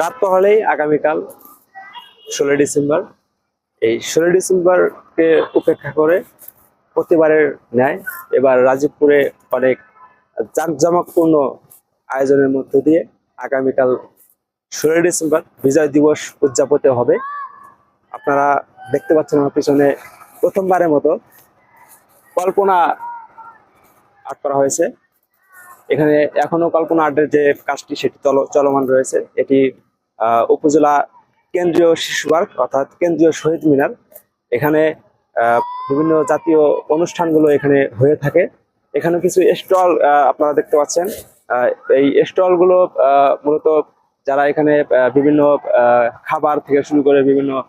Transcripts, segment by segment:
রাত হলেই আগামীকাল ষোলোই ডিসেম্বর। এই ষোলোই ডিসেম্বরকে উপেক্ষা করে প্রতিবারের ন্যায় এবার রাজীবপুরে অনেক জাঁকজমকপূর্ণ আয়োজনের মধ্য দিয়ে আগামীকাল ষোলোই ডিসেম্বর বিজয় দিবস উদযাপিত হবে। আপনারা দেখতে পাচ্ছেন আমার পিছনে প্রথমবারের মতো কল্পনা আট করা হয়েছে। এখানে এখনও কল্পনা আর্টের যে কাজটি, সেটি চল- চলমান রয়েছে। এটি উপজেলা কেন্দ্রীয় শিশু পার্ক, অর্থাৎ কেন্দ্রীয় শহীদ মিনার। এখানে বিভিন্ন জাতীয় অনুষ্ঠানগুলো এখানে হয়ে থাকে। এখানে কিছু স্টল আপনারা দেখতে পাচ্ছেন। এই স্টলগুলো মূলত যারা এখানে বিভিন্ন খাবার থেকে শুরু করে বিভিন্ন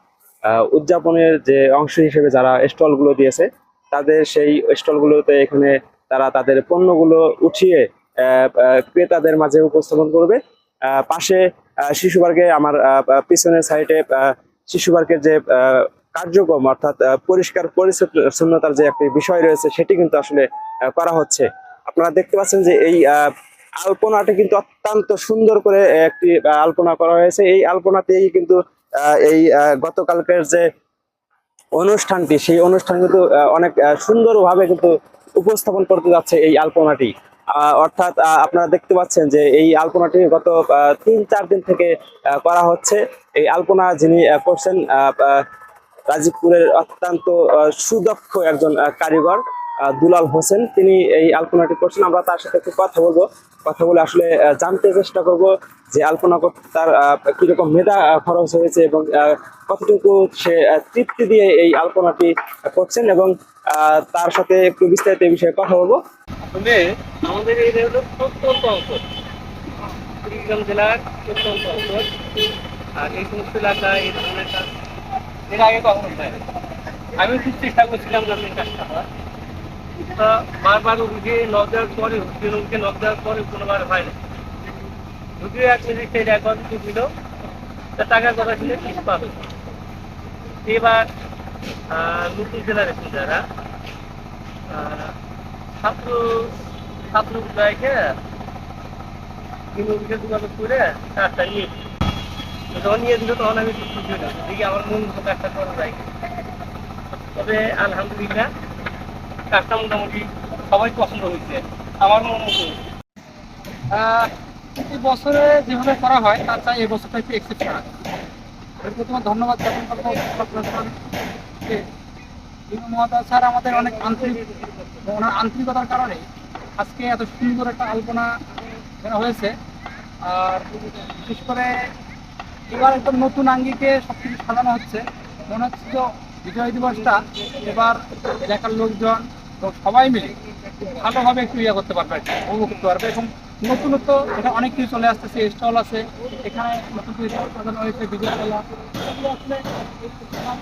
উদযাপনের যে অংশ হিসেবে যারা স্টলগুলো দিয়েছে, তাদের সেই স্টলগুলোতে এখানে তারা তাদের পণ্যগুলো উঠিয়ে ক্রেতাদের মাঝে উপস্থাপন করবে। পাশে শিশু পার্কে আমার পিছনের সাইডে শিশু পার্কের যে কার্যক্রম অর্থাৎ পরিষ্কার পরিচ্ছন্নতার যে একটি বিষয় রয়েছে, সেটি কিন্তু আসলে করা হচ্ছে। আপনারা দেখতে পাচ্ছেন যে এই আলপনাটা কিন্তু অত্যন্ত সুন্দর করে একটি আলপনা করা হয়েছে। এই আলপনাতেই কিন্তু এই গতকালকের যে অনুষ্ঠানটি, সেই অনুষ্ঠান কিন্তু অনেক সুন্দরভাবে কিন্তু উপস্থাপন করতে যাচ্ছে এই আলপনাটি। অর্থাৎ আপনারা দেখতে পাচ্ছেন যে এই আলপনাটি গত তিন, চার দিন থেকে করা হচ্ছে। এই আলপনা যিনি করছেন রাজীবপুরের অত্যন্ত সুদক্ষ একজন কারিগর দুলাল হোসেন, তিনি এই আলপনাটি করছেন। আমরা তার সাথে একটু কথা বলব। কথা বলে আসলে জানতে চেষ্টা করব যে আলপনা তার কীরকম মেধা খরচ হয়েছে এবং কতটুকু সে তৃপ্তি দিয়ে এই আলপনাটি করছেন এবং তার সাথে একটু বিস্তারিত বিষয়ে কথা বলব। আমাদের এই প্রত্যন্ত জেলার প্রত্যন্ত এই ধরনের আগে আমি খুব চেষ্টা করছিলাম এই কাজটা তা বারবার রুগীকে নক দেওয়ার পরে হুকিয়ে রুগীকে নক দেওয়ার পরে কোনোবার হয় না। যদিও এক মিনিট সেই একবার দিল, তা টাকার কথা ছিল, কিছু পাবে এবার নতুন জেলার এসে যারা ছাত্র ছাত্র তিন অফিসে যোগাযোগ করে কাজটা নিয়ে। যখন নিয়ে দিল, তখন আমি খুব খুশি হলাম দেখি আমার মন কাজটা করা যায় তবে আলহামদুলিল্লাহ কাজটা মোটামুটি সবাই পছন্দ হয়েছে আমার মনে। প্রতি বছরে যেভাবে করা হয়, তার চাই এই বছরটা একটু এক্সেপশনাল এর প্রথমে ধন্যবাদ জ্ঞাপন করব ইনু স্যার আমাদের অনেক আন্তরিক, ওনার আন্তরিকতার কারণে আজকে এত সুন্দর একটা আলপনা হয়েছে। আর বিশেষ করে এবার একদম নতুন আঙ্গিকে সব কিছু সাজানো হচ্ছে। মনে হচ্ছে বিজয় দিবসটা এবার এলাকার লোকজন এবং সবাই মিলে ভালোভাবে একটু ইয়ে করতে পারবে উপভোগ করতে পারবে এবং নতুনত্ব এটা অনেক কিছু চলে আসতেছে স্টল আছে, এখানে নতুন কিছু সাজানো হয়েছে বিজয় এগুলো আসলে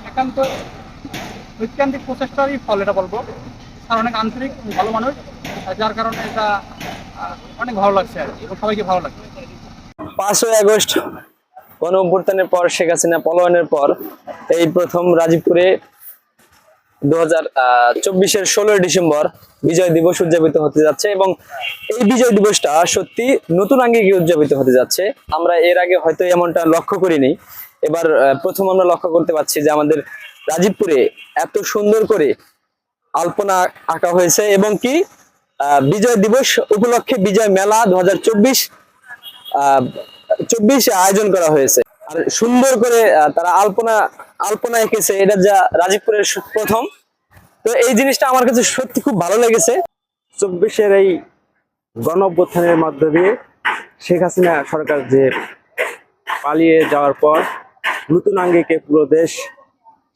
একান্ত ঐকান্তিক প্রচেষ্টারই ফল এটা বলব। আর অনেক আন্তরিক ভালো মানুষ যার কারণে এটা অনেক ভালো লাগছে আর কি সবাইকে ভালো লাগছে। পাঁচই আগস্ট গণ অভ্যুত্থানের পর, শেখ হাসিনা পলায়নের পর, এই প্রথম রাজীবপুরে চব্বিশের ষোলোই ডিসেম্বর বিজয় দিবস উদযাপিত হতে যাচ্ছে এবং এই বিজয় দিবসটা সত্যি নতুন উদযাপিত হতে যাচ্ছে। আমরা এর আগে হয়তো এমনটা লক্ষ্য করিনি। এবার প্রথম আমরা লক্ষ্য করতে পারছি যে আমাদের রাজীবপুরে এত সুন্দর করে আলপনা আঁকা হয়েছে এবং কি বিজয় দিবস উপলক্ষে বিজয় মেলা দু হাজার চব্বিশ আয়োজন করা হয়েছে। সুন্দর করে তারা আলপনা আলপনা এঁকেছে। এটা যা রাজীবপুরের প্রথম। তো এই জিনিসটা আমার কাছে সত্যি খুব ভালো লেগেছে। চব্বিশের এই গণ অভ্যুত্থানের মধ্য দিয়ে শেখ হাসিনা সরকার যে পালিয়ে যাওয়ার পর নতুন আঙ্গিকে পুরো দেশ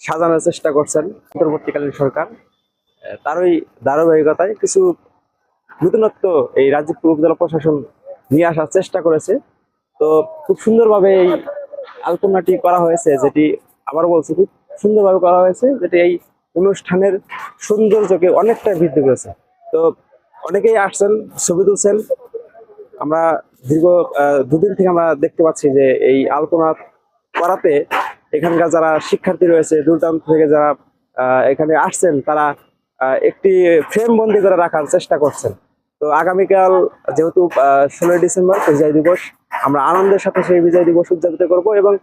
সাজানোর চেষ্টা করছেন অন্তর্বর্তীকালীন সরকার তারই ধারাবাহিকতায় কিছু নতুনত্ব এই রাজীবপুর উপজেলা প্রশাসন নিয়ে আসার চেষ্টা করেছে। তো খুব সুন্দরভাবে এই আলপনাটি করা হয়েছে, যেটি আবার বলছি, খুব সুন্দরভাবে করা হয়েছে, যেটি এই অনুষ্ঠানের সৌন্দর্যকে অনেকটা বৃদ্ধি করেছে। তো অনেকেই আসছেন, ছবি তুলছেন। আমরা দীর্ঘ দুদিন থেকে আমরা দেখতে পাচ্ছি যে এই আলপনা করাতে এখানকার যারা শিক্ষার্থী রয়েছে দূর দূরান্ত থেকে যারা এখানে আসছেন, তারা একটি ফ্রেম বন্দি করে রাখার চেষ্টা করছেন। তো আগামীকাল, যেহেতু ষোলোই ডিসেম্বর বিজয় দিবস আমরা আনন্দের সাথে সেই বিজয় দিবস উদযাপিত করব এবং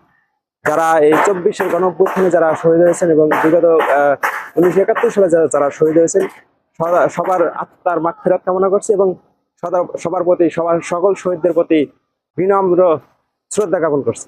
যারা এই চব্বিশের গণঅভ্যুত্থানে যারা শহীদ হয়েছেন এবং বিগত উনিশশো একাত্তর সালে যারা যারা শহীদ হয়েছেন সবার আত্মার মাগফিরাত কামনা করছি এবং সবার প্রতি, সবার সকল শহীদদের প্রতি বিনম্র শ্রদ্ধা জ্ঞাপন করছি।